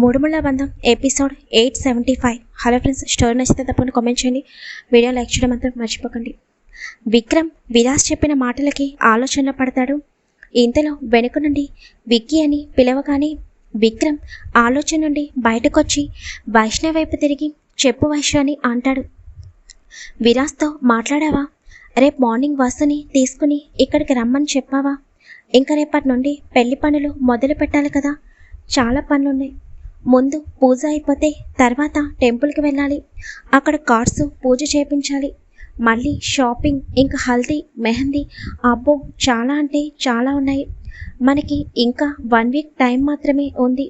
మూడుముళ్ళ బంధం episode eight seventy five. Hello friends story నచ్చితే తప్పకుండా కామెంట్ చేయండి. వీడియో లైక్ చేయడం మాత్రం మర్చిపోకండి. విక్రమ్ విలాస్ చెప్పిన మాటలకి ఆలోచనలో పడతాడు. ఇంతలో వెనుక నుండి విక్కీ అని పిలవగానే విక్రమ్ ఆలోచన నుండి బయటకొచ్చి వైష్ణవ్ వైపు తిరిగి చెప్పు వైష్ణవ్ అని అంటాడు. విరాస్తో మాట్లాడావా? రేపు మార్నింగ్ వస్తుని తీసుకుని ఇక్కడికి రమ్మని చెప్పావా? ఇంకా రేపటి నుండి పెళ్ళి పనులు మొదలు పెట్టాలి కదా. చాలా పనులున్నాయి. ముందు పూజ అయిపోతే తర్వాత టెంపుల్కి వెళ్ళాలి. అక్కడ కార్డ్స్ పూజ చేపించాలి. మళ్ళీ షాపింగ్ ఇంకా హల్దీ మెహందీ. అబ్బో చాలా అంటే చాలా ఉన్నాయి. మనకి ఇంకా వన్ వీక్ టైం మాత్రమే ఉంది.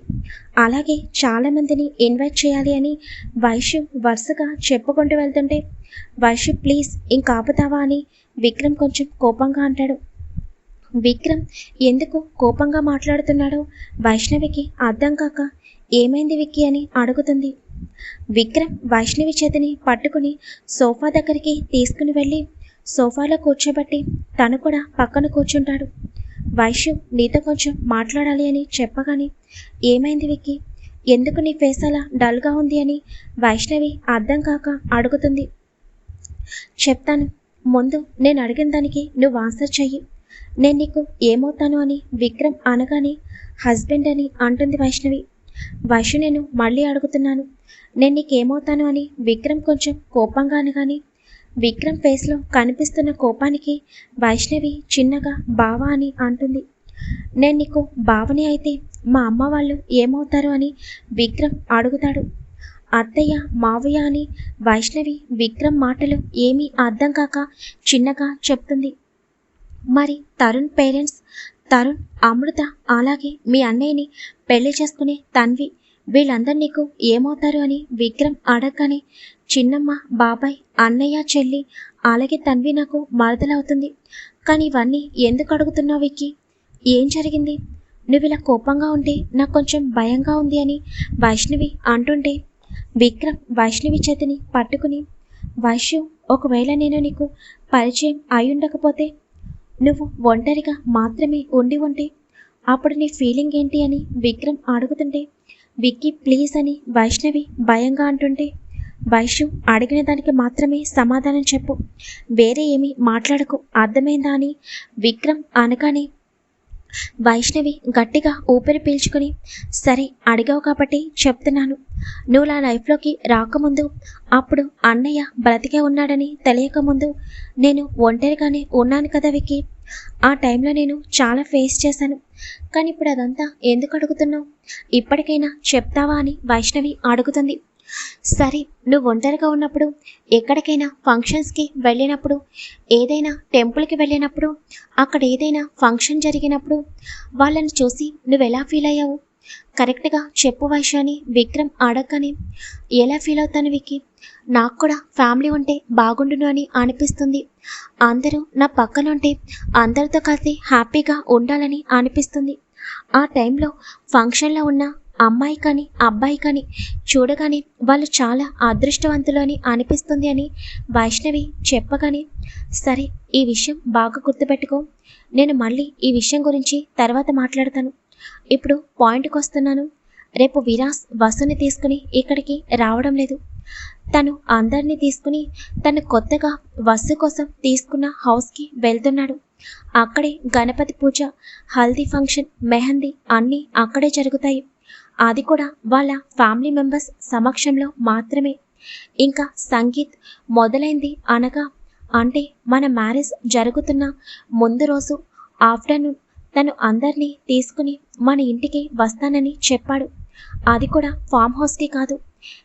అలాగే చాలామందిని ఇన్వైట్ చేయాలి అని వైశ్యు వరుసగా చెప్పుకుంటూ వెళ్తుంటే వైశ్యు ప్లీజ్ ఇంకా ఆపుతావా? అని విక్రమ్ కొంచెం కోపంగా అంటాడు. విక్రమ్ ఎందుకు కోపంగా మాట్లాడుతున్నాడో వైష్ణవికి అర్థం కాక ఏమైంది విక్కీ అని అడుగుతుంది. విక్రమ్ వైష్ణవి చేతిని పట్టుకుని సోఫా దగ్గరికి తీసుకుని వెళ్ళి సోఫాలో కూర్చోబెట్టి తను కూడా పక్కన కూర్చుంటాడు. వైష్ణవ్ నీతో కొంచెం మాట్లాడాలి అని చెప్పగానే ఏమైంది విక్కి? ఎందుకు నీ ఫేస్ అలా డల్గా ఉంది అని వైష్ణవి అర్థం కాక అడుగుతుంది. చెప్తాను. ముందు నేను అడిగిన దానికి నువ్వు ఆన్సర్ చెయ్యి. నేను నీకు ఏమవుతాను అని విక్రమ్ అనగానే హస్బెండ్ అని అంటుంది వైష్ణవి. వైషు నేను మళ్ళీ అడుగుతున్నాను. నేను నీకేమవుతాను అని విక్రమ్ కొంచెం కోపంగాను కానీ విక్రమ్ ఫేస్లో కనిపిస్తున్న కోపానికి వైష్ణవి చిన్నగా బావా అని అంటుంది. నేను నీకు బావని అయితే మా అమ్మ వాళ్ళు ఏమవుతారు అని విక్రమ్ అడుగుతాడు. అత్తయ్య మావయ్య అని వైష్ణవి విక్రమ్ మాటలు ఏమీ అర్థం కాక చిన్నగా చెప్తుంది. మరి తరుణ్ పేరెంట్స్ తరుణ్ అమృత అలాగే మీ అన్నయ్యని పెళ్ళి చేసుకునే తన్వి. వీళ్ళందరూ నీకు ఏమవుతారు అని విక్రమ్ అడగగానే చిన్నమ్మ బాబాయ్ అన్నయ్య చెల్లి అలాగే తన్వి నాకు మరదలవుతుంది. కానీ ఇవన్నీ ఎందుకు అడుగుతున్నావు విక్కి? ఏం జరిగింది? నువ్వు ఇలా కోపంగా ఉంటే నాకు కొంచెం భయంగా ఉంది అని వైష్ణవి అంటుంటే విక్రమ్ వైష్ణవి చేతిని పట్టుకుని వైష్ణవ్ ఒకవేళ నేను నీకు పరిచయం అయి ఉండకపోతే నువ్వు ఒంటరిగా మాత్రమే ఉండి ఉంటే అప్పుడు నీ ఫీలింగ్ ఏంటి అని విక్రమ్ అడుగుతుంటే విక్కీ ప్లీజ్ అని వైష్ణవి భయంగా అంటుంటే వైషు అడిగిన దానికి మాత్రమే సమాధానం చెప్పు. వేరే ఏమీ మాట్లాడకు అర్థమైందా అని విక్రమ్ అనగానే వైష్ణవి గట్టిగా ఊపిరి పీల్చుకుని సరే అడిగావు కాబట్టి చెప్తున్నాను. నువ్వు నా లైఫ్లోకి రాకముందు అప్పుడు అన్నయ్య బ్రతికే ఉన్నాడని తెలియకముందు నేను ఒంటరిగానే ఉన్నాను కదా వికి ఆ టైంలో నేను చాలా ఫేస్ చేశాను. కానీ ఇప్పుడు అదంతా ఎందుకు అడుగుతున్నావు? ఇప్పటికైనా చెప్తావా అని వైష్ణవి అడుగుతుంది. సరే నువ్వు ఒంటరిగా ఉన్నప్పుడు ఎక్కడికైనా ఫంక్షన్స్కి వెళ్ళినప్పుడు ఏదైనా టెంపుల్కి వెళ్ళినప్పుడు అక్కడ ఏదైనా ఫంక్షన్ జరిగినప్పుడు వాళ్ళని చూసి నువ్వు ఎలా ఫీల్ అయ్యావు? కరెక్ట్గా చెప్పు వైశాని విక్రమ్ అడగని ఎలా ఫీల్ అవుతాను వికి నాకు కూడా ఫ్యామిలీ ఉంటే బాగుండును అని అనిపిస్తుంది. అందరూ నా పక్కన ఉంటే అందరితో కలిసి హ్యాపీగా ఉండాలని అనిపిస్తుంది. ఆ టైంలో ఫంక్షన్లో ఉన్న అమ్మాయి కానీ అబ్బాయి కానీ చూడగానే వాళ్ళు చాలా అదృష్టవంతులు అని అనిపిస్తుంది అని వైష్ణవి చెప్పగానే సరే ఈ విషయం బాగా గుర్తుపెట్టుకో. నేను మళ్ళీ ఈ విషయం గురించి తర్వాత మాట్లాడతాను. ఇప్పుడు పాయింట్కి వస్తున్నాను. రేపు విరాస్ వసుని తీసుకుని ఇక్కడికి రావడం లేదు. తను అందరినీ తీసుకుని తను కొత్తగా వసు కోసం తీసుకున్న హౌస్కి వెళ్తున్నాడు. అక్కడే గణపతి పూజ హల్దీ ఫంక్షన్ మెహందీ అన్నీ అక్కడే జరుగుతాయి. అది కూడా వాళ్ళ ఫ్యామిలీ మెంబర్స్ సమక్షంలో మాత్రమే. ఇంకా సంగీత్ మొదలైంది అనగా అంటే మన మ్యారేజ్ జరుగుతున్న ముందు రోజు ఆఫ్టర్నూన్ తను అందరినీ తీసుకుని మన ఇంటికి వస్తానని చెప్పాడు. అది కూడా ఫామ్ హౌస్కి కాదు.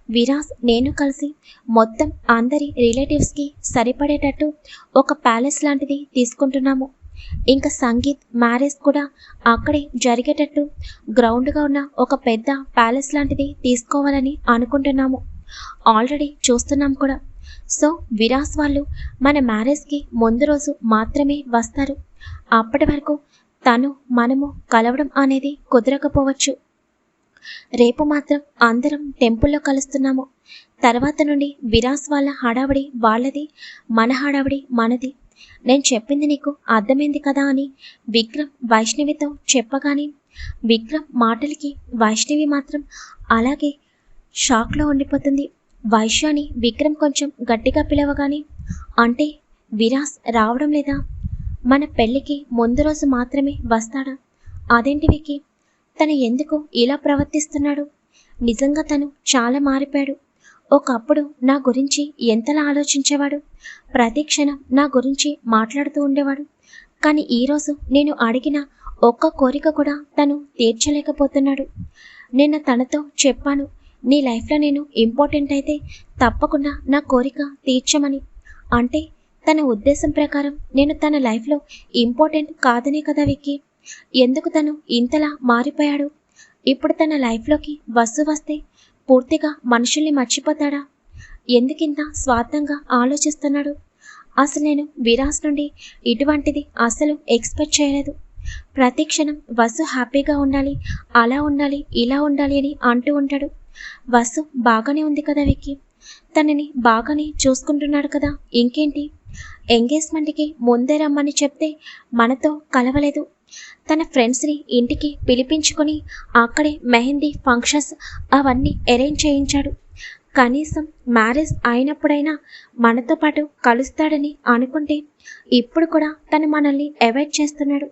విరాస్ నేను కలిసి మొత్తం అందరి రిలేటివ్స్కి సరిపడేటట్టు ఒక ప్యాలెస్ లాంటిది తీసుకుంటున్నాము. ఇంకా సంగీత్ మ్యారేజ్ కూడా అక్కడే జరిగేటట్టు గ్రౌండ్గా ఉన్న ఒక పెద్ద ప్యాలెస్ లాంటిది తీసుకోవాలని అనుకుంటున్నాము. ఆల్రెడీ చూస్తున్నాం కూడా. సో విరాస్ వాళ్ళు మన మ్యారేజ్కి ముందు రోజు మాత్రమే వస్తారు. అప్పటి వరకు తను మనము కలవడం అనేది కుదరకపోవచ్చు. రేపు మాత్రం అందరం టెంపుల్లో కలుస్తున్నాము. తర్వాత నుండి విరాస్ వాళ్ళ హడావిడి వాళ్ళది మన హడావిడి మనది. నేను చెప్పింది నీకు అర్థమైంది కదా అని విక్రమ్ వైష్ణవితో చెప్పగానే విక్రమ్ మాటలకి వైష్ణవి మాత్రం అలాగే షాక్లో ఉండిపోతుంది. వైశ్యాని విక్రమ్ కొంచెం గట్టిగా పిలవగానే అంటే విరాస్ రావడం లేదా? మన పెళ్ళికి ముందు రోజు మాత్రమే వస్తాడా? అదేంటి వికి తను ఎందుకు ఇలా ప్రవర్తిస్తున్నాడు? నిజంగా తను చాలా మారిపోయాడు. ఒకప్పుడు నా గురించి ఎంతలా ఆలోచించేవాడు? ప్రతి క్షణం నా గురించి మాట్లాడుతూ ఉండేవాడు. కానీ ఈరోజు నేను అడిగిన ఒక్క కోరిక కూడా తను తీర్చలేకపోతున్నాడు. నిన్న తనతో చెప్పాను నీ లైఫ్లో నేను ఇంపార్టెంట్ అయితే తప్పకుండా నా కోరిక తీర్చమని. అంటే తన ఉద్దేశం ప్రకారం నేను తన లైఫ్లో ఇంపార్టెంట్ కాదనే కదా విక్కి? ఎందుకు తను ఇంతలా మారిపోయాడు? ఇప్పుడు తన లైఫ్లోకి బస్సు వస్తే పూర్తిగా మనుషుల్ని మర్చిపోతాడా? ఎందుకింత స్వార్థంగా ఆలోచిస్తున్నాడు? అసలు నేను విరాస్ నుండి ఇటువంటిది అసలు ఎక్స్పెక్ట్ చేయలేదు. ప్రతి క్షణం వసు హ్యాపీగా ఉండాలి అలా ఉండాలి ఇలా ఉండాలి అని అంటూ ఉంటాడు. వసు బాగానే ఉంది కదా విక్కి? తనని బాగానే చూసుకుంటున్నాడు కదా ఇంకేంటి? ఎంగేజ్మెంట్కి ముందే రమ్మని చెప్తే మనతో కలవలేదు. తన ఫ్రెండ్స్ని ఇంటికి పిలిపించుకొని అక్కడే మెహందీ ఫంక్షన్స్ అవన్నీ అరేంజ్ చేయించాడు. కనీసం మ్యారేజ్ అయినప్పుడైనా మనతో పాటు కలుస్తాడని అనుకుంటే ఇప్పుడు కూడా తను మనల్ని అవాయిడ్ చేస్తున్నాడు.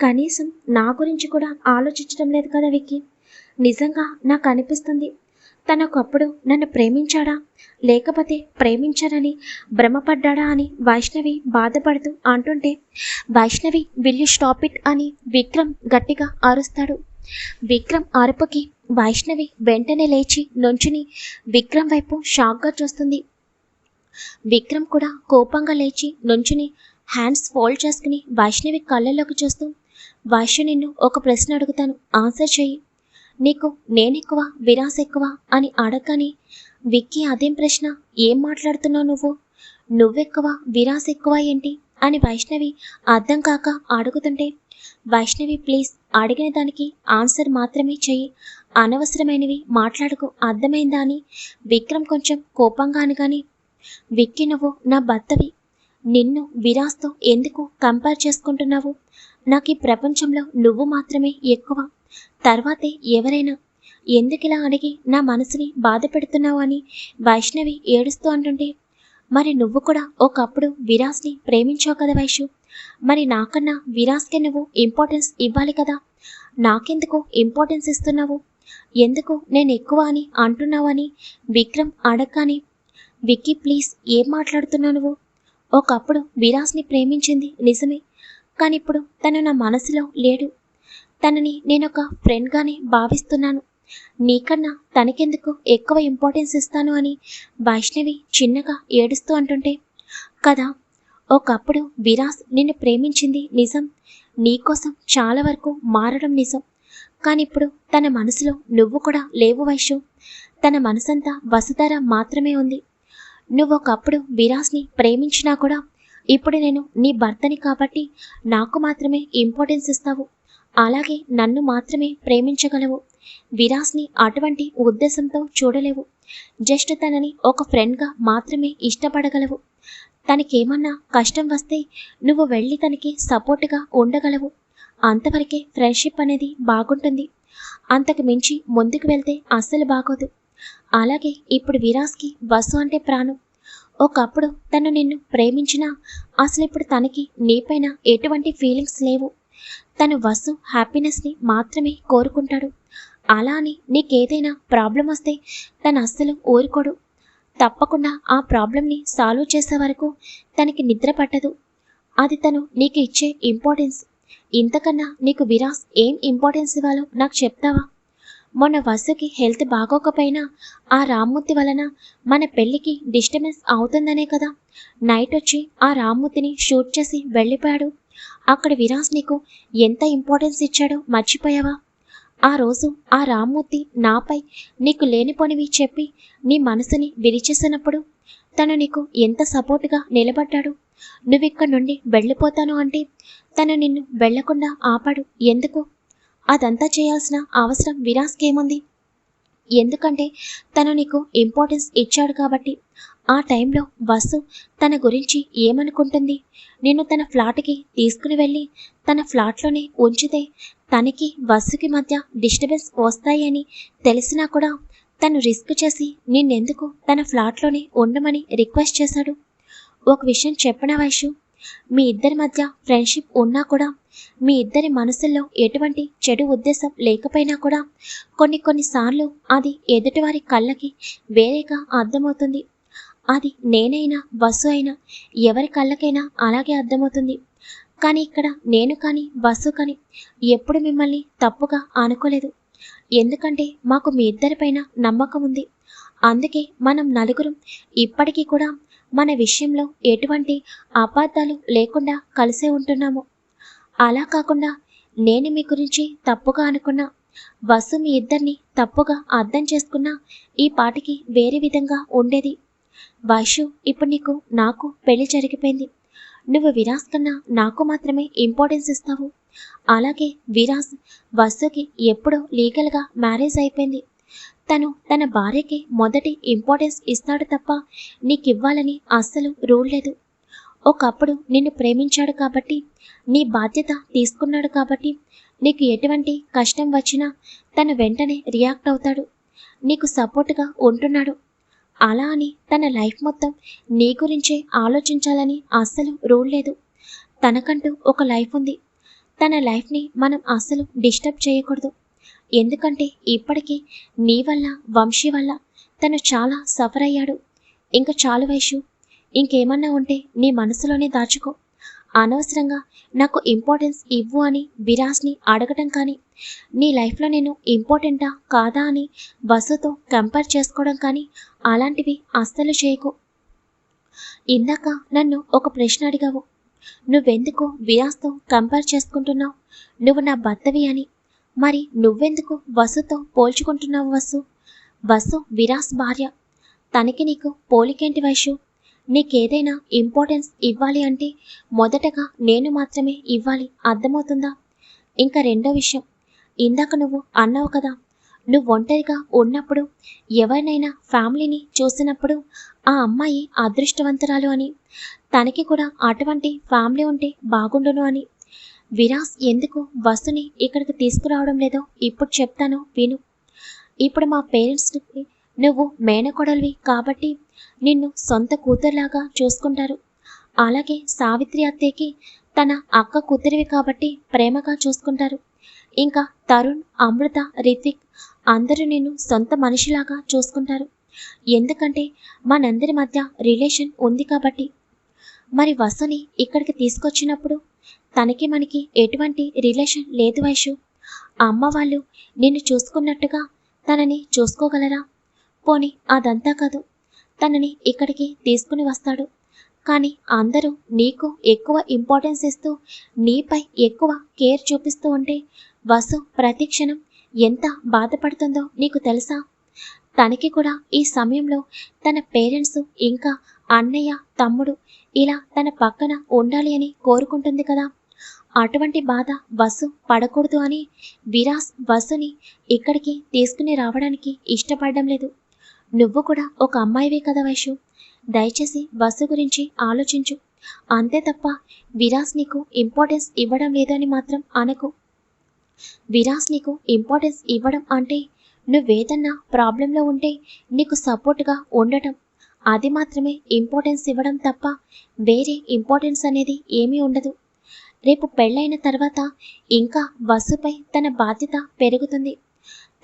కనీసం నా గురించి కూడా ఆలోచించడం లేదు కదా విక్కీ? నిజంగా నాకు అనిపిస్తుంది తనకప్పుడు ఒకప్పుడు నన్ను ప్రేమించాడా? లేకపోతే ప్రేమించారని భ్రమపడ్డాడా అని వైష్ణవి బాధపడుతూ అంటుంటే Vaishnavi will you stop it అని విక్రమ్ గట్టిగా అరుస్తాడు. విక్రమ్ అరుపుకి వైష్ణవి వెంటనే లేచి నుంచుని విక్రమ్ వైపు షాక్గా చూస్తుంది. విక్రమ్ కూడా కోపంగా లేచి నుంచుని హ్యాండ్స్ ఫోల్డ్ చేసుకుని వైష్ణవి కళ్ళల్లోకి చూస్తూ వైష్ణవి నిన్ను ఒక ప్రశ్న అడుగుతాను. ఆన్సర్ చెయ్యి. నీకు నేనెక్కువ విరాస్ ఎక్కువ అని అడగని విక్కీ అదేం ప్రశ్న? ఏం మాట్లాడుతున్నావు నువ్వు? నువ్వెక్కువ విరాస్ ఎక్కువ ఏంటి? అని వైష్ణవి అర్థం కాక అడుగుతుంటే వైష్ణవి ప్లీజ్ అడిగిన దానికి ఆన్సర్ మాత్రమే చెయ్యి. అనవసరమైనవి మాట్లాడుకు అర్థమైందా అని? విక్రమ్ కొంచెం కోపంగా అనగాని విక్కి నువ్వు నా భర్తవి. నిన్ను విరాస్తో ఎందుకు కంపేర్ చేసుకుంటున్నావు? నాకు ఈ ప్రపంచంలో నువ్వు మాత్రమే ఎక్కువ తర్వాతే ఎవరైనా? ఎందుకిలా అడిగి నా మనసుని బాధ పెడుతున్నావు అని వైష్ణవి ఏడుస్తూ అంటుంటే మరి నువ్వు కూడా ఒకప్పుడు విరాస్ని ప్రేమించావు కదా వైషు? మరి నాకన్నా విరాస్కి నువ్వు ఇంపార్టెన్స్ ఇవ్వాలి కదా? నాకెందుకు ఇంపార్టెన్స్ ఇస్తున్నావు? ఎందుకు నేను ఎక్కువ అని అంటున్నావని విక్రమ్ అడగగానే విక్కీ ప్లీజ్ ఏం మాట్లాడుతున్నావు నువ్వు? ఒకప్పుడు విరాస్ని ప్రేమించింది నిజమే కానీ ఇప్పుడు తను నా మనసులో లేడు. తనని నేను ఒక ఫ్రెండ్గానే భావిస్తున్నాను. నీకన్నా తనకెందుకు ఎక్కువ ఇంపార్టెన్స్ ఇస్తాను అని వైష్ణవి చిన్నగా ఏడుస్తూ అంటుంటే కదా ఒకప్పుడు విరాస్ నిన్ను ప్రేమించింది నిజం. నీకోసం చాలా వరకు మారడం నిజం. కానీ ఇప్పుడు తన మనసులో నువ్వు కూడా లేవు వైషు తన మనసంతా వసుధర మాత్రమే ఉంది. నువ్వు ఒకప్పుడు విరాస్ని ప్రేమించినా కూడా ఇప్పుడు నేను నీ భర్తని కాబట్టి నాకు మాత్రమే ఇంపార్టెన్స్ ఇస్తావు. అలాగే నన్ను మాత్రమే ప్రేమించగలవు. విరాస్ని అటువంటి ఉద్దేశంతో చూడలేవు. జస్ట్ తనని ఒక ఫ్రెండ్గా మాత్రమే ఇష్టపడగలవు. తనకేమన్నా కష్టం వస్తే నువ్వు వెళ్ళి తనకి సపోర్ట్గా ఉండగలవు. అంతవరకే ఫ్రెండ్షిప్ అనేది బాగుంటుంది. అంతకు మించి ముందుకు వెళ్తే అస్సలు బాగోదు. అలాగే ఇప్పుడు విరాస్కి బస్సు అంటే ప్రాణం. ఒకప్పుడు తను నిన్ను ప్రేమించినా అసలు ఇప్పుడు తనకి నీపైన ఎటువంటి ఫీలింగ్స్ లేవు. తను వసు హ్యాపీనెస్ని మాత్రమే కోరుకుంటాడు. అలా అని నీకేదైనా ప్రాబ్లం వస్తే తను అస్సలు ఊరుకోడు. తప్పకుండా ఆ ప్రాబ్లంని సాల్వ్ చేసే వరకు తనకి నిద్ర పట్టదు. అది తను నీకు ఇచ్చే ఇంపార్టెన్స్ ఇంతకన్నా నీకు విరాస్ ఏం ఇంపార్టెన్స్ ఇవ్వాలో నాకు చెప్తావా? మొన్న వసుకి హెల్త్ బాగోకపోయినా ఆ రామ్మూర్తి వలన మన పెళ్ళికి డిస్టర్బెన్స్ అవుతుందనే కదా. నైట్ వచ్చి ఆ రామ్మూర్తిని షూట్ చేసి వెళ్ళిపోయాడు. అక్కడ విరాస్ నీకు ఎంత ఇంపార్టెన్స్ ఇచ్చాడో మర్చిపోయావా? ఆ రోజు ఆ రామ్మూర్తి నాపై నీకు లేనిపోనివి చెప్పి నీ మనసుని విరిచేసినప్పుడు తను నీకు ఎంత సపోర్ట్గా నిలబడ్డాడు? నువ్విక్కడి నుండి వెళ్ళిపోతాను అంటే తను నిన్ను వెళ్ళకుండా ఆపాడు ఎందుకు? అదంతా చేయాల్సిన అవసరం విరాస్కేముంది ఎందుకంటే తను నీకు ఇంపార్టెన్స్ ఇచ్చాడు కాబట్టి ఆ టైంలో వసు తన గురించి ఏమనుకుంటుంది? నిన్ను తన ఫ్లాట్కి తీసుకుని వెళ్ళి తన ఫ్లాట్లోనే ఉంచితే తనకి వసుకి మధ్య డిస్టర్బెన్స్ వస్తాయని తెలిసినా కూడా తను రిస్క్ చేసి నిన్నెందుకు తన ఫ్లాట్లోనే ఉండమని రిక్వెస్ట్ చేశాడు. ఒక విషయం చెప్పిన వైషు? మీ ఇద్దరి మధ్య ఫ్రెండ్షిప్ ఉన్నా కూడా మీ ఇద్దరి మనసుల్లో ఎటువంటి చెడు ఉద్దేశం లేకపోయినా కూడా కొన్ని కొన్నిసార్లు అది ఎదుటివారి కళ్ళకి వేరేగా అర్థమవుతుంది అది నేనైనా బస్సు అయినా ఎవరి కళ్ళకైనా అలాగే అర్థమవుతుంది. కానీ ఇక్కడ నేను కానీ బస్సు కానీ ఎప్పుడు మిమ్మల్ని తప్పుగా అనుకోలేదు. ఎందుకంటే మాకు మీ ఇద్దరిపైన నమ్మకం ఉంది. అందుకే మనం నలుగురం ఇప్పటికీ కూడా మన విషయంలో ఎటువంటి అపార్థాలు లేకుండా కలిసే ఉంటున్నాము. అలా కాకుండా నేను మీ గురించి తప్పుగా అనుకున్నా బస్సు మీ ఇద్దరిని తప్పుగా అర్థం చేసుకున్నా ఈ పాటికి వేరే విధంగా ఉండేది. వైషు ఇప్పుడు నీకు నాకు పెళ్ళి జరిగిపోయింది. నువ్వు విరాస్ కన్నా నాకు మాత్రమే ఇంపార్టెన్స్ ఇస్తావు. అలాగే విరాస్ వసుకి ఎప్పుడో లీగల్గా మ్యారేజ్ అయిపోయింది. తను తన భార్యకి మొదటి ఇంపార్టెన్స్ ఇస్తాడు తప్ప నీకివ్వాలని అస్సలు రూల్ లేదు. ఒకప్పుడు నిన్ను ప్రేమించాడు కాబట్టి నీ బాధ్యత తీసుకున్నాడు కాబట్టి నీకు ఎటువంటి కష్టం వచ్చినా తను వెంటనే రియాక్ట్ అవుతాడు. నీకు సపోర్ట్గా ఉంటున్నాడు. అలా అని తన లైఫ్ మొత్తం నీ గురించే ఆలోచించాలని అస్సలు రూల్ లేదు. తనకంటూ ఒక లైఫ్ ఉంది. తన లైఫ్ని మనం అస్సలు డిస్టర్బ్ చేయకూడదు. ఎందుకంటే ఇప్పటికీ నీ వల్ల వంశీ వల్ల తను చాలా సఫర్ అయ్యాడు. ఇంకా చాలు వయసు ఇంకేమన్నా ఉంటే నీ మనసులోనే దాచుకో. అనవసరంగా నాకు ఇంపార్టెన్స్ ఇవ్వు అని విరాస్ని అడగటం కానీ నీ లైఫ్లో నేను ఇంపార్టెంటా కాదా అని బస్సుతో కంపేర్ చేసుకోవడం కానీ అలాంటివి అస్సలు చేయకు. ఇందాక నన్ను ఒక ప్రశ్న అడిగావు. నువ్వెందుకు విరాస్తో కంపేర్ చేసుకుంటున్నావు? నువ్వు నా భర్తవి అని. మరి నువ్వెందుకు వసుతో పోల్చుకుంటున్నావు వసు వసు విరాస్ భార్య. తనకి నీకు పోలికేంటి వైషు? నీకేదైనా ఇంపార్టెన్స్ ఇవ్వాలి అంటే మొదటగా నేను మాత్రమే ఇవ్వాలి అర్థమవుతుందా? ఇంకా రెండో విషయం. ఇందాక నువ్వు అన్నావు కదా నువ్వు ఒంటరిగా ఉన్నప్పుడు ఎవరినైనా ఫ్యామిలీని చూసినప్పుడు ఆ అమ్మాయి అదృష్టవంతురాలు అని తనకి కూడా అటువంటి ఫ్యామిలీ ఉంటే బాగుండును అని. విరాస్ ఎందుకు వసుని ఇక్కడికి తీసుకురావడం లేదో ఇప్పుడు చెప్తాను విను. ఇప్పుడు మా పేరెంట్స్కి నువ్వు మేనకొడలివి కాబట్టి నిన్ను సొంత కూతురులాగా చూసుకుంటారు. అలాగే సావిత్రి అత్తయ్యకి తన అక్క కూతురివి కాబట్టి ప్రేమగా చూసుకుంటారు. ఇంకా తరుణ్ అమృత రిత్విక్ అందరూ నిన్ను సొంత మనిషిలాగా చూసుకుంటారు. ఎందుకంటే మనందరి మధ్య రిలేషన్ ఉంది కాబట్టి. మరి వసుని ఇక్కడికి తీసుకొచ్చినప్పుడు తనకి మనకి ఎటువంటి రిలేషన్ లేదు వైషు. అమ్మ వాళ్ళు నిన్ను చూసుకున్నట్టుగా తనని చూసుకోగలరా? పోని అదంతా కాదు. తనని ఇక్కడికి తీసుకుని వస్తాడు. కానీ అందరూ నీకు ఎక్కువ ఇంపార్టెన్స్ ఇస్తూ నీపై ఎక్కువ కేర్ చూపిస్తూ ఉంటే వసు ప్రతి క్షణం ఎంత బాధపడుతుందో నీకు తెలుసా? తనకి కూడా ఈ సమయంలో తన పేరెంట్స్ ఇంకా అన్నయ్య తమ్ముడు ఇలా తన పక్కన ఉండాలి అని కోరుకుంటుంది కదా? అటువంటి బాధ వసు పడకూడదు అని విరాస్ వసుని ఇక్కడికి తీసుకుని రావడానికి ఇష్టపడడం లేదు. నువ్వు కూడా ఒక అమ్మాయివే కదా వైషు దయచేసి బస్సు గురించి ఆలోచించు. అంతే తప్ప విరాస్ నీకు ఇంపార్టెన్స్ ఇవ్వడం లేదని మాత్రం అనకు. విరాస్ నీకు ఇంపార్టెన్స్ ఇవ్వడం అంటే నువ్వేదన్నా ప్రాబ్లంలో ఉంటే నీకు సపోర్ట్గా ఉండటం. అది మాత్రమే ఇంపార్టెన్స్ ఇవ్వడం తప్ప వేరే ఇంపార్టెన్స్ అనేది ఏమీ ఉండదు. రేపు పెళ్ళైన తర్వాత ఇంకా బస్సుపై తన బాధ్యత పెరుగుతుంది.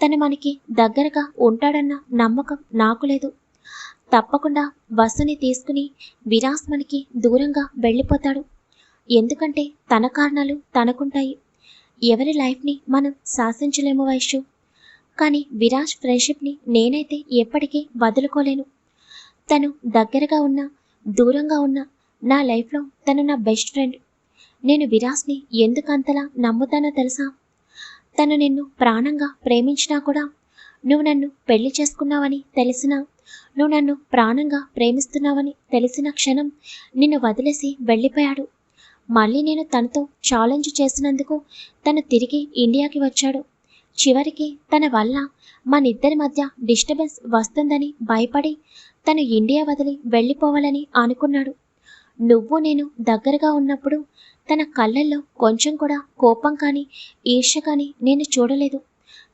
తను మనకి దగ్గరగా ఉంటాడన్న నమ్మకం నాకు లేదు. తప్పకుండా బస్సుని తీసుకుని విరాస్ మనకి దూరంగా వెళ్ళిపోతాడు. ఎందుకంటే తన కారణాలు తనకుంటాయి. ఎవరి లైఫ్ని మనం శాసించలేము వైషు కానీ విరాజ్ ఫ్రెండ్షిప్ని నేనైతే ఎప్పటికీ వదులుకోలేను. తను దగ్గరగా ఉన్న దూరంగా ఉన్న నా లైఫ్లో తను నా బెస్ట్ ఫ్రెండ్ నేను విరాజ్ని ఎందుకు అంతలా నమ్ముతానో తెలుసా? తను నిన్ను ప్రాణంగా ప్రేమించినా కూడా నువ్వు నన్ను పెళ్ళి చేసుకున్నావని తెలిసినా నువ్వు నన్ను ప్రాణంగా ప్రేమిస్తున్నావని తెలిసిన క్షణం నిన్ను వదిలేసి వెళ్ళిపోయాడు. మళ్ళీ నేను తనతో ఛాలెంజ్ చేసినందుకు తను తిరిగి ఇండియాకి వచ్చాడు. చివరికి తన వల్ల మనిద్దరి మధ్య డిస్టర్బెన్స్ వస్తుందని భయపడి తను ఇండియా వదిలి వెళ్ళిపోవాలని అనుకున్నాడు. నువ్వు నేను దగ్గరగా ఉన్నప్పుడు తన కళ్ళల్లో కొంచెం కూడా కోపం కానీ ఈర్ష్య కానీ నేను చూడలేదు.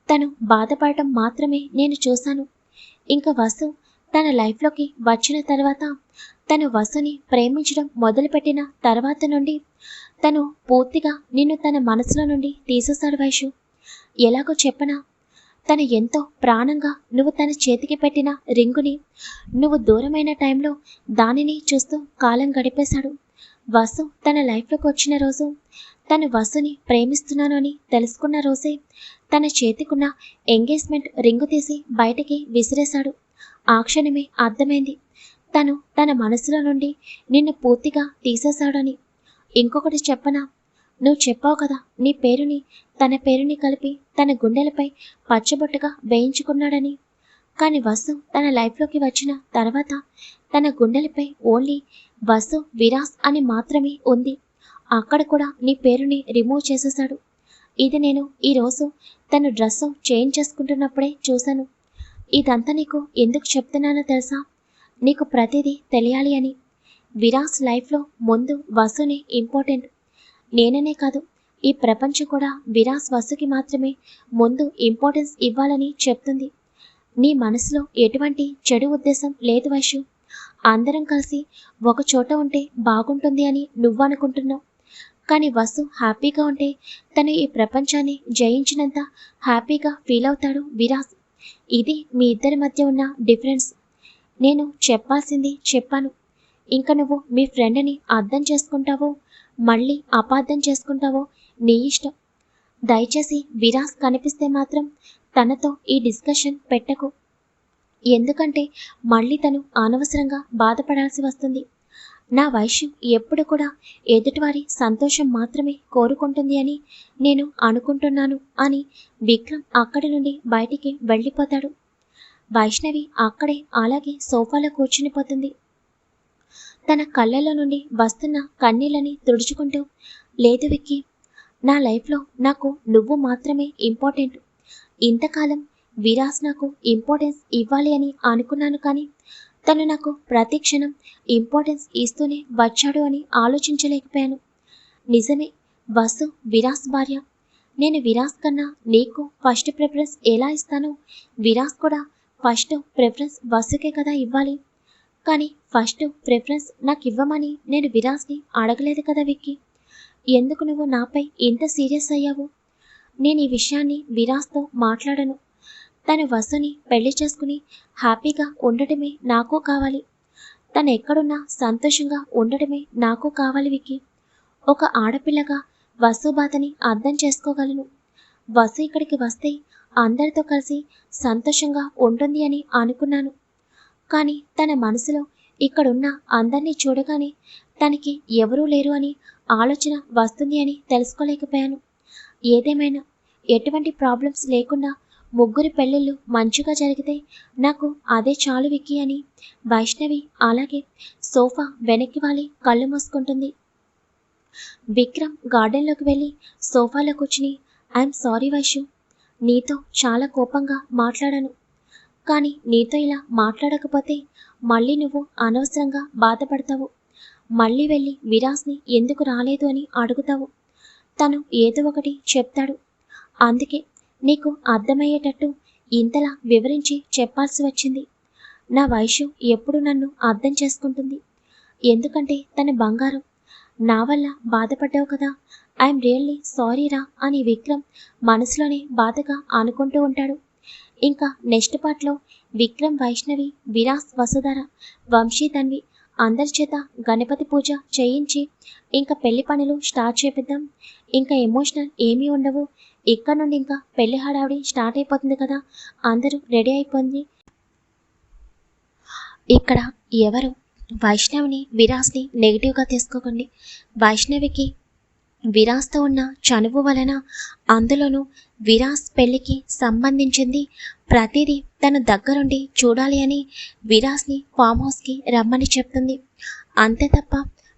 తను బాధపడటం మాత్రమే నేను చూశాను. ఇంకా వసు తన లైఫ్లోకి వచ్చిన తర్వాత తను వసుని ప్రేమించడం మొదలుపెట్టిన తర్వాత నుండి తను పూర్తిగా నిన్ను తన మనసులో నుండి తీసేశాడు వైషు. ఎలాగో చెప్పనా? తను ఎంతో ప్రాణంగా నువ్వు తన చేతికి పెట్టిన రింగుని నువ్వు దూరమైన టైంలో దానిని చూస్తూ కాలం గడిపేశాడు. వసు తన లైఫ్లోకి వచ్చిన రోజు తను వసుని ప్రేమిస్తున్నాను అని తెలుసుకున్న రోజే తన చేతికున్న ఎంగేజ్మెంట్ రింగు తీసి బయటికి విసిరేశాడు. ఆ క్షణమే అర్థమైంది. తను తన మనసులో నుండి నిన్ను పూర్తిగా తీసేశాడని. ఇంకొకటి చెప్పనా? నువ్వు చెప్పావు కదా నీ పేరుని తన పేరుని కలిపి తన గుండెలపై పచ్చబొట్టుగా వేయించుకున్నాడని. కానీ వసు తన లైఫ్లోకి వచ్చిన తర్వాత తన గుండెలపై ఓన్లీ వసు విరాస్ అని మాత్రమే ఉంది. అక్కడ కూడా నీ పేరుని రిమూవ్ చేసేశాడు. ఇది నేను ఈరోజు తను డ్రెస్ చేంజ్ చేసుకుంటున్నప్పుడే చూశాను. ఇదంతా నీకు ఎందుకు చెప్తున్నానో తెలుసా? నీకు ప్రతిదీ తెలియాలి అని. విరాస్ లైఫ్లో ముందు వసునే ఇంపార్టెంట్. నేననే కాదు ఈ ప్రపంచం కూడా విరాస్ వసుకి మాత్రమే ముందు ఇంపార్టెన్స్ ఇవ్వాలని చెప్తుంది. నీ మనసులో ఎటువంటి చెడు ఉద్దేశం లేదు వైషు. అందరం కలిసి ఒక చోట ఉంటే బాగుంటుంది అని నువ్వు అనుకుంటున్నావు కానీ వసు హ్యాపీగా ఉంటే తను ఈ ప్రపంచాన్ని జయించినంత హ్యాపీగా ఫీల్ అవుతాడు విరాస్. ఇది మీ ఇద్దరి మధ్య ఉన్న డిఫరెన్స్. నేను చెప్పాల్సింది చెప్పాను. ఇంకా నువ్వు మీ ఫ్రెండ్ని అర్థం చేసుకుంటావో మళ్ళీ అపార్థం చేసుకుంటావో నీ ఇష్టం. దయచేసి విరాస్ కనిపిస్తే మాత్రం తనతో ఈ డిస్కషన్ పెట్టకు. ఎందుకంటే మళ్ళీ తను అనవసరంగా బాధపడాల్సి వస్తుంది. నా వైశ్యం ఎప్పుడు కూడా ఎదుటివారి సంతోషం మాత్రమే కోరుకుంటుంది అని నేను అనుకుంటున్నాను అని విక్రమ్ అక్కడి నుండి బయటికి వెళ్ళిపోతాడు. వైష్ణవి అక్కడే అలాగే సోఫాలో కూర్చునిపోతుంది తన కళ్ళలో నుండి వస్తున్న కన్నీళ్ళని తుడుచుకుంటూ లేదు విక్కి నా లైఫ్లో నాకు నువ్వు మాత్రమే ఇంపార్టెంట్. ఇంతకాలం విరాజ్ నాకు ఇంపార్టెన్స్ ఇవ్వాలి అని అనుకున్నాను కానీ తను నాకు ప్రతి క్షణం ఇంపార్టెన్స్ ఇస్తూనే వచ్చాడు అని ఆలోచించలేకపోయాను. నిజమే వసు విరాస్ భార్య నేను విరాస్ కన్నా నీకు ఫస్ట్ ప్రిఫరెన్స్ ఎలా ఇస్తానో? విరాస్ కూడా ఫస్ట్ ప్రిఫరెన్స్ వసుకే కదా ఇవ్వాలి. కానీ ఫస్ట్ ప్రిఫరెన్స్ నాకు ఇవ్వమని నేను విరాస్ని అడగలేదు కదా విక్కీ? ఎందుకు నువ్వు నాపై ఇంత సీరియస్ అయ్యావు? నేను ఈ విషయాన్ని విరాస్తో మాట్లాడను. తను వసుని పెళ్ళి చేసుకుని హ్యాపీగా ఉండటమే నాకు కావాలి. తను ఎక్కడున్నా సంతోషంగా ఉండటమే నాకు కావాలి వికి ఒక ఆడపిల్లగా వసు బాధని అర్థం చేసుకోగలను. వసు ఇక్కడికి వస్తే అందరితో కలిసి సంతోషంగా ఉంటుంది అని అనుకున్నాను. కానీ తన మనసులో ఇక్కడున్న అందరినీ చూడగానే తనకి ఎవరూ లేరు అని ఆలోచన వస్తుంది అని తెలుసుకోలేకపోయాను. ఏదేమైనా ఎటువంటి ప్రాబ్లమ్స్ లేకుండా ముగ్గురి పెళ్ళిళ్ళు మంచిగా జరిగితే నాకు అదే చాలు విక్కి అని. వైష్ణవి అలాగే సోఫా వెనక్కి వాలి కళ్ళు మూసుకుంటుంది. విక్రమ్ గార్డెన్లోకి వెళ్ళి సోఫాలో కూర్చుని ఐఎమ్ సారీ వైషు నీతో చాలా కోపంగా మాట్లాడాను. కానీ నీతో ఇలా మాట్లాడకపోతే మళ్ళీ నువ్వు అనవసరంగా బాధపడతావు. మళ్ళీ వెళ్ళి విరాస్ని ఎందుకు రాలేదు అని అడుగుతావు. తను ఏదో ఒకటి చెప్తాడు. అందుకే నీకు అర్థమయ్యేటట్టు ఇంతలా వివరించి చెప్పాల్సి వచ్చింది. నా వయసు ఎప్పుడు నన్ను అర్థం చేసుకుంటుంది? ఎందుకంటే తన బంగారం. నా వల్ల బాధపడ్డావు కదా. ఐఎమ్ రియల్లీ సారీరా అని విక్రమ్ మనసులోనే బాధగా అనుకుంటూ ఉంటాడు. ఇంకా నెక్స్ట్ పార్ట్లో విక్రమ్ వైష్ణవి విరాస్ వసుధర వంశీ తన్వి అందరి చేత గణపతి పూజ చేయించి ఇంకా పెళ్ళి పనులు స్టార్ట్ చేపిద్దాం. ఇంకా ఎమోషనల్ ఏమీ ఉండవు. ఇక్కడ నుండి ఇంకా పెళ్ళి హడావిడి స్టార్ట్ అయిపోతుంది కదా. అందరూ రెడీ అయిపోయింది ఇక్కడ ఎవరు? వైష్ణవిని విరాస్ని నెగిటివ్గా తీసుకోకండి. వైష్ణవికి విరాస్తో ఉన్న చనువు వలన అందులోనూ విరాస్ పెళ్ళికి సంబంధించింది ప్రతిదీ తన దగ్గరుండి చూడాలి అని విరాస్ని ఫామ్ హౌస్కి రమ్మని చెప్తుంది. అంతే తప్ప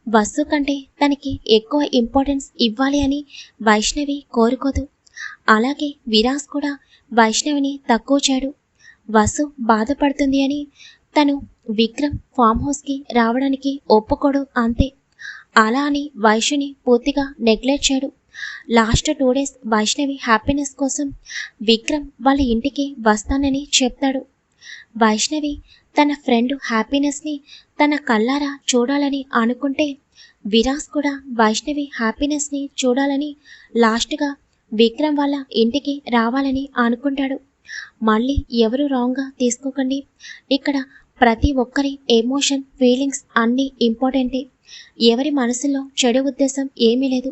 వస్తు కంటే తనకి ఎక్కువ ఇంపార్టెన్స్ ఇవ్వాలి అని వైష్ణవి కోరుకోదు. అలాగే విరాస్ కూడా వైష్ణవిని తక్కువ చేయడు వసు బాధపడుతుంది అని తను విక్రమ్ ఫామ్ హౌస్కి రావడానికి ఒప్పుకోడు అంతే. అలా అని వైష్ణవిని పూర్తిగా నెగ్లెక్ట్ చేయడు last two days Vaishnavi happiness కోసం విక్రమ్ వాళ్ళ ఇంటికి వస్తానని చెప్తాడు. వైష్ణవి తన ఫ్రెండ్ హ్యాపీనెస్ని తన కళ్ళారా చూడాలని అనుకుంటే విరాస్ కూడా వైష్ణవి హ్యాపీనెస్ని చూడాలని లాస్ట్గా విక్రమ్ వాళ్ళ ఇంటికి రావాలని అనుకుంటాడు. మళ్ళీ ఎవరు రాంగ్గా తీసుకోకండి. ఇక్కడ ప్రతి ఒక్కరి ఎమోషన్ ఫీలింగ్స్ అన్నీ ఇంపార్టెంటే ఎవరి మనసులో చెడు ఉద్దేశం ఏమీ లేదు.